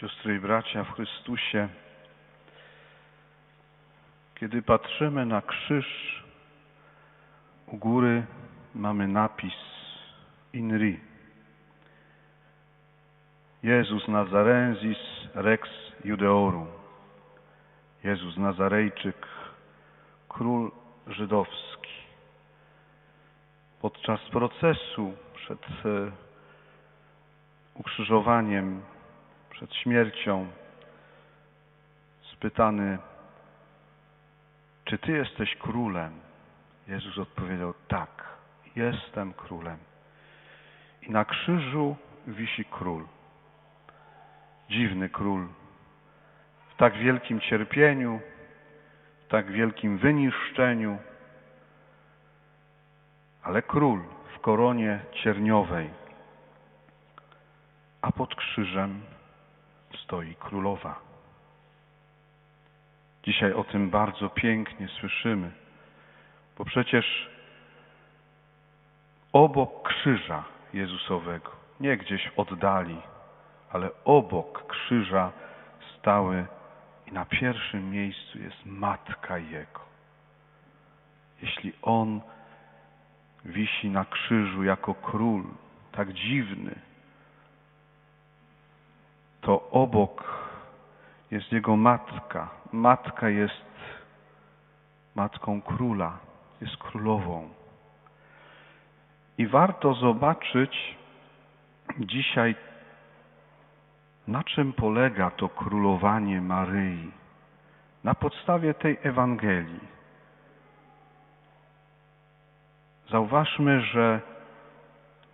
Siostry i bracia w Chrystusie, kiedy patrzymy na krzyż, u góry mamy napis INRI. Jezus Nazarensis Rex Judeorum. Jezus Nazarejczyk, król żydowski. Podczas procesu przed e, ukrzyżowaniem, przed śmiercią, spytany, czy Ty jesteś królem? Jezus odpowiedział, tak, jestem królem. I na krzyżu wisi król. Dziwny król. W tak wielkim cierpieniu, w tak wielkim wyniszczeniu, ale król w koronie cierniowej, a pod krzyżem stoi królowa. Dzisiaj o tym bardzo pięknie słyszymy, bo przecież obok krzyża Jezusowego, nie gdzieś oddali, ale obok krzyża stały i na pierwszym miejscu jest matka Jego. Jeśli On wisi na krzyżu jako król, tak dziwny, to obok jest Jego matka. Matka jest matką króla, jest królową. I warto zobaczyć dzisiaj, na czym polega to królowanie Maryi. Na podstawie tej Ewangelii. Zauważmy, że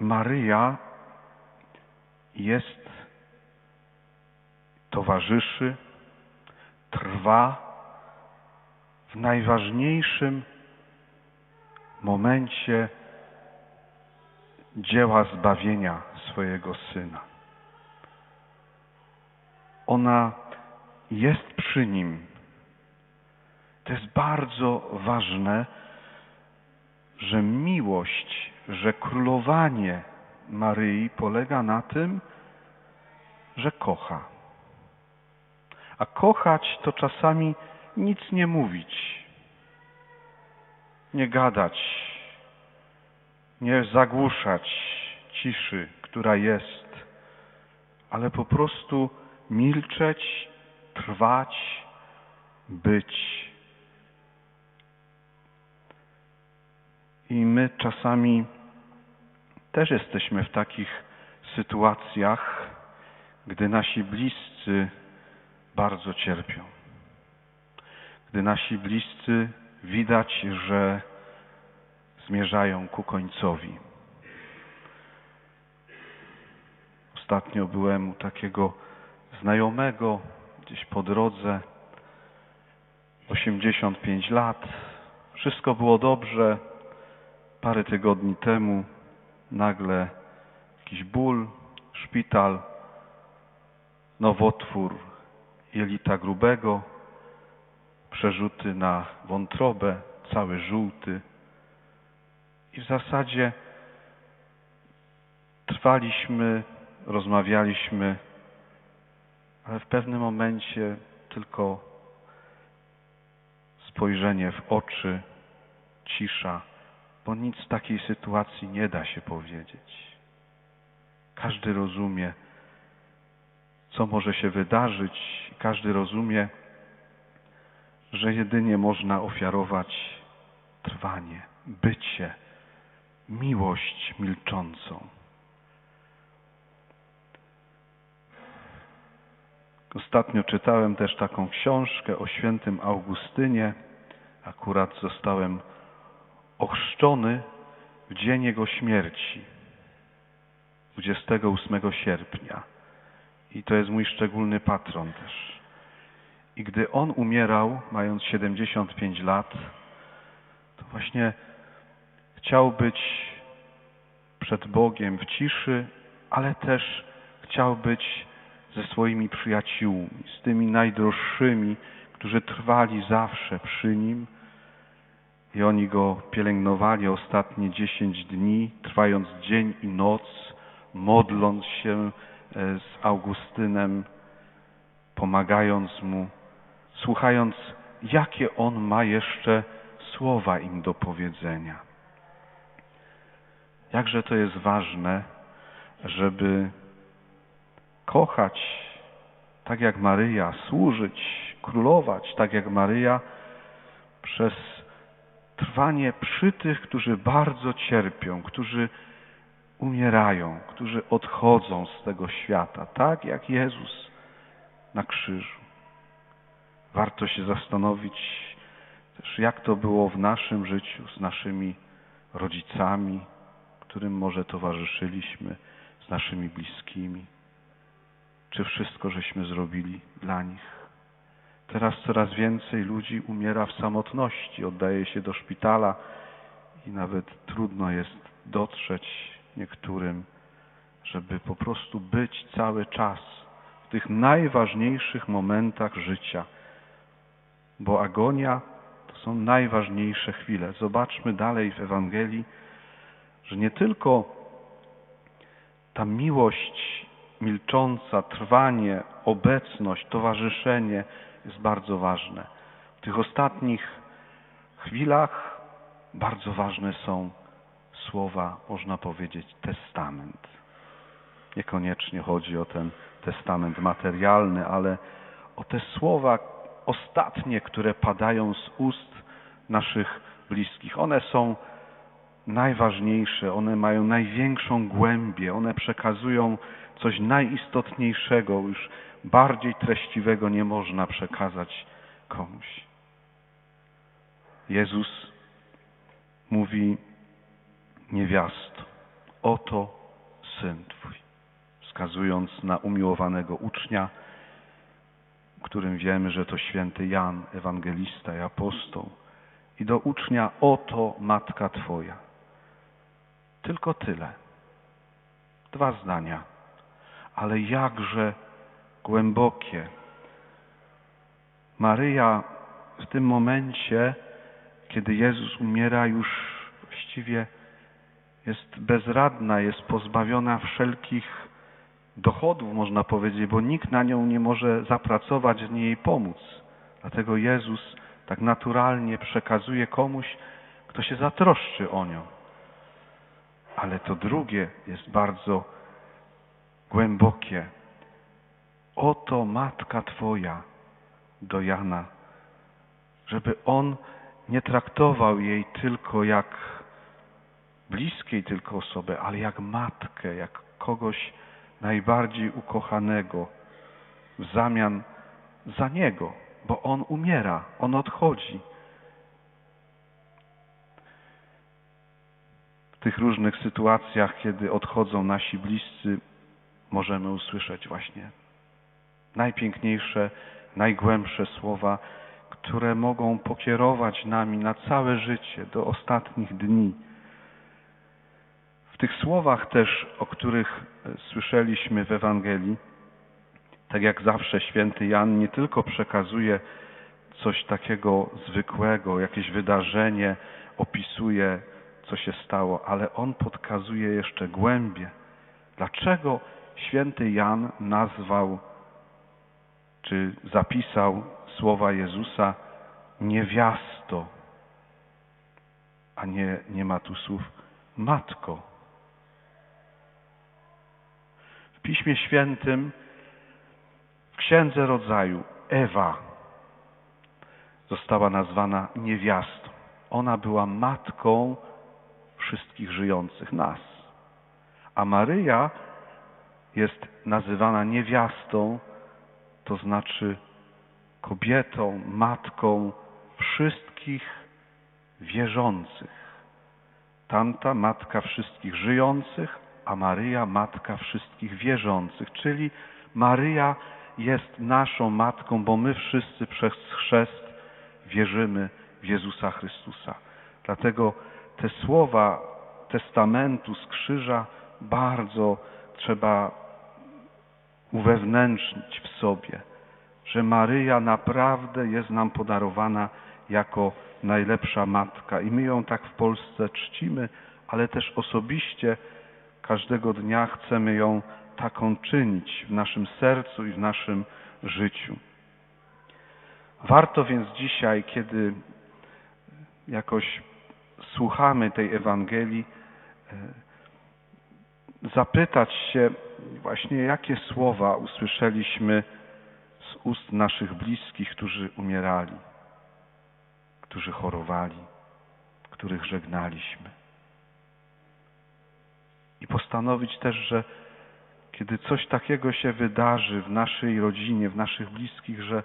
Maryja jest, towarzyszy, trwa w najważniejszym momencie dzieła zbawienia swojego Syna. Ona jest przy Nim. To jest bardzo ważne, że miłość, że królowanie Maryi polega na tym, że kocha. A kochać to czasami nic nie mówić, nie gadać, nie zagłuszać ciszy, która jest, ale po prostu milczeć, trwać, być. I my czasami też jesteśmy w takich sytuacjach, gdy nasi bliscy bardzo cierpią. Gdy nasi bliscy widać, że zmierzają ku końcowi. Ostatnio byłem u takiego znajomego gdzieś po drodze, 85 lat. Wszystko było dobrze. Parę tygodni temu nagle jakiś ból, szpital, nowotwór jelita grubego, przerzuty na wątrobę, cały żółty. I w zasadzie trwaliśmy, rozmawialiśmy, ale w pewnym momencie tylko spojrzenie w oczy, cisza, bo nic w takiej sytuacji nie da się powiedzieć. Każdy rozumie, co może się wydarzyć, każdy rozumie, że jedynie można ofiarować trwanie, bycie, miłość milczącą. Ostatnio czytałem też taką książkę o świętym Augustynie. Akurat zostałem ochrzczony w dzień jego śmierci, 28 sierpnia. I to jest mój szczególny patron też. I gdy on umierał, mając 75 lat, to właśnie chciał być przed Bogiem w ciszy, ale też chciał być ze swoimi przyjaciółmi, z tymi najdroższymi, którzy trwali zawsze przy nim. I oni go pielęgnowali ostatnie dziesięć dni, trwając dzień i noc, modląc się z Augustynem pomagając mu, słuchając, jakie on ma jeszcze słowa im do powiedzenia. Jakże to jest ważne, żeby kochać tak jak Maryja, służyć, królować tak jak Maryja przez trwanie przy tych, którzy bardzo cierpią, którzy umierają, którzy odchodzą z tego świata, tak jak Jezus na krzyżu. Warto się zastanowić też, jak to było w naszym życiu z naszymi rodzicami, którym może towarzyszyliśmy, z naszymi bliskimi. Czy wszystko żeśmy zrobili dla nich? Teraz coraz więcej ludzi umiera w samotności, oddaje się do szpitala i nawet trudno jest dotrzeć niektórym, żeby po prostu być cały czas w tych najważniejszych momentach życia. Bo agonia to są najważniejsze chwile. Zobaczmy dalej w Ewangelii, że nie tylko ta miłość milcząca, trwanie, obecność, towarzyszenie jest bardzo ważne. W tych ostatnich chwilach bardzo ważne są słowa, można powiedzieć, testament. Niekoniecznie chodzi o ten testament materialny, ale o te słowa ostatnie, które padają z ust naszych bliskich. One są najważniejsze, one mają największą głębię, one przekazują coś najistotniejszego, już bardziej treściwego nie można przekazać komuś. Jezus mówi niewiasto, oto syn Twój, wskazując na umiłowanego ucznia, którym wiemy, że to święty Jan, ewangelista i apostoł. I do ucznia, oto matka Twoja. Tylko tyle. Dwa zdania ale jakże głębokie. Maryja w tym momencie, kiedy Jezus umiera, już właściwie jest bezradna, jest pozbawiona wszelkich dochodów, można powiedzieć, bo nikt na nią nie może zapracować, nie jej pomóc. Dlatego Jezus tak naturalnie przekazuje komuś, kto się zatroszczy o nią. Ale to drugie jest bardzo głębokie. Oto matka Twoja do Jana, żeby on nie traktował jej tylko jak bliskiej tylko osoby, ale jak matkę, jak kogoś najbardziej ukochanego w zamian za niego, bo on umiera, on odchodzi. W tych różnych sytuacjach, kiedy odchodzą nasi bliscy, możemy usłyszeć właśnie najpiękniejsze, najgłębsze słowa, które mogą pokierować nami na całe życie, do ostatnich dni. Tych słowach też, o których e, słyszeliśmy w Ewangelii, tak jak zawsze święty Jan nie tylko przekazuje coś takiego zwykłego, jakieś wydarzenie, opisuje, co się stało, ale on podkazuje jeszcze głębie. Dlaczego święty Jan nazwał czy zapisał słowa Jezusa niewiasto, a nie, nie ma tu słów matko. W Piśmie Świętym w Księdze Rodzaju Ewa została nazwana niewiastą. Ona była matką wszystkich żyjących nas. A Maryja jest nazywana niewiastą, to znaczy kobietą, matką wszystkich wierzących. Tamta matka wszystkich żyjących, a Maryja matka wszystkich wierzących, czyli Maryja jest naszą matką, bo my wszyscy przez chrzest wierzymy w Jezusa Chrystusa. Dlatego te słowa testamentu z krzyża bardzo trzeba uwewnętrznić w sobie, że Maryja naprawdę jest nam podarowana jako najlepsza matka i my ją tak w Polsce czcimy, ale też osobiście każdego dnia chcemy ją taką czynić w naszym sercu i w naszym życiu. Warto więc dzisiaj, kiedy jakoś słuchamy tej Ewangelii, e, zapytać się właśnie, jakie słowa usłyszeliśmy z ust naszych bliskich, którzy umierali, którzy chorowali, których żegnaliśmy. I postanowić też, że kiedy coś takiego się wydarzy w naszej rodzinie, w naszych bliskich, że,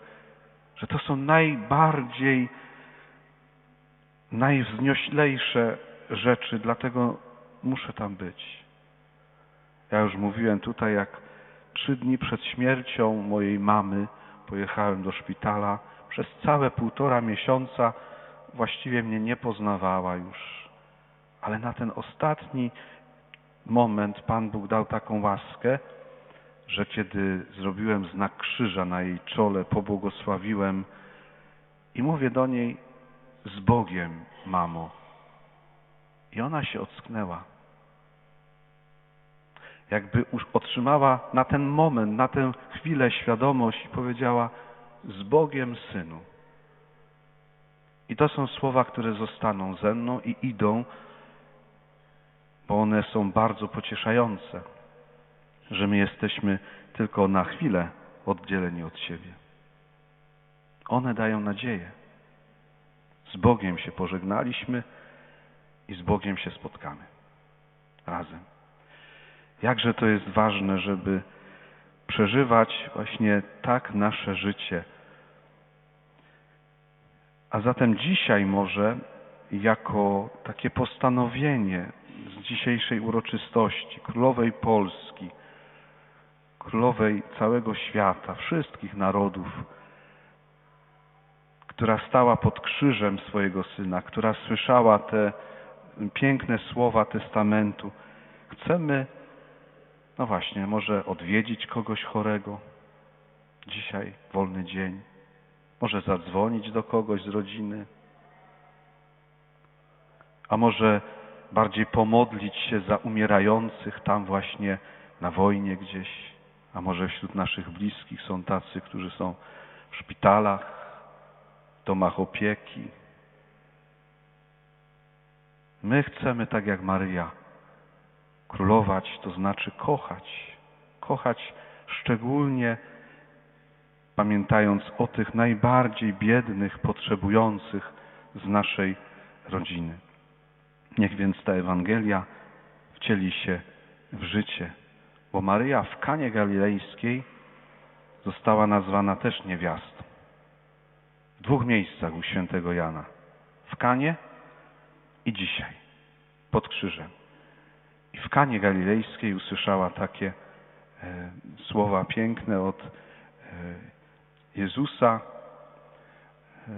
że to są najbardziej, najwznioślejsze rzeczy, dlatego muszę tam być. Ja już mówiłem tutaj, jak trzy dni przed śmiercią mojej mamy pojechałem do szpitala. Przez całe półtora miesiąca właściwie mnie nie poznawała już. Ale na ten ostatni moment Pan Bóg dał taką łaskę, że kiedy zrobiłem znak krzyża na jej czole, pobłogosławiłem i mówię do niej z Bogiem, mamo. I ona się ocknęła. Jakby otrzymała na ten moment, na tę chwilę świadomość i powiedziała z Bogiem, synu. I to są słowa, które zostaną ze mną i idą bo one są bardzo pocieszające, że my jesteśmy tylko na chwilę oddzieleni od siebie. One dają nadzieję. Z Bogiem się pożegnaliśmy i z Bogiem się spotkamy. Razem. Jakże to jest ważne, żeby przeżywać właśnie tak nasze życie. A zatem dzisiaj może jako takie postanowienie z dzisiejszej uroczystości, królowej Polski, królowej całego świata, wszystkich narodów, która stała pod krzyżem swojego syna, która słyszała te piękne słowa testamentu. Chcemy, no właśnie, może odwiedzić kogoś chorego. Dzisiaj wolny dzień. Może zadzwonić do kogoś z rodziny. A może bardziej pomodlić się za umierających tam właśnie na wojnie gdzieś, a może wśród naszych bliskich są tacy, którzy są w szpitalach, domach opieki. My chcemy tak jak Maryja królować, to znaczy kochać. Kochać szczególnie pamiętając o tych najbardziej biednych, potrzebujących z naszej rodziny. Niech więc ta Ewangelia wcieli się w życie, bo Maryja w Kanie Galilejskiej została nazwana też niewiastą. W dwóch miejscach u świętego Jana. W Kanie i dzisiaj, pod krzyżem. I w Kanie Galilejskiej usłyszała takie e, słowa piękne od e, Jezusa, e,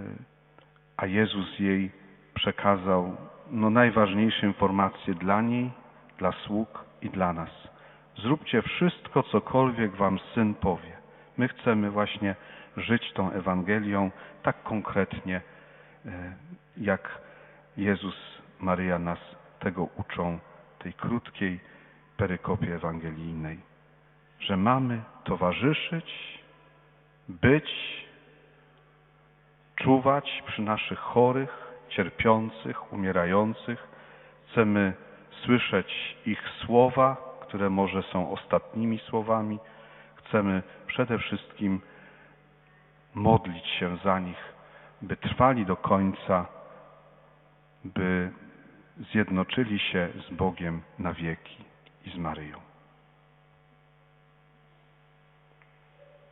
a Jezus jej przekazał no, najważniejsze informacje dla niej, dla sług i dla nas. Zróbcie wszystko, cokolwiek wam Syn powie. My chcemy właśnie żyć tą Ewangelią tak konkretnie, e, jak Jezus, Maryja nas tego uczą, tej krótkiej perykopie ewangelijnej, że mamy towarzyszyć, być, czuwać przy naszych chorych, cierpiących, umierających. Chcemy słyszeć ich słowa, które może są ostatnimi słowami. Chcemy przede wszystkim modlić się za nich, by trwali do końca, by zjednoczyli się z Bogiem na wieki i z Maryją.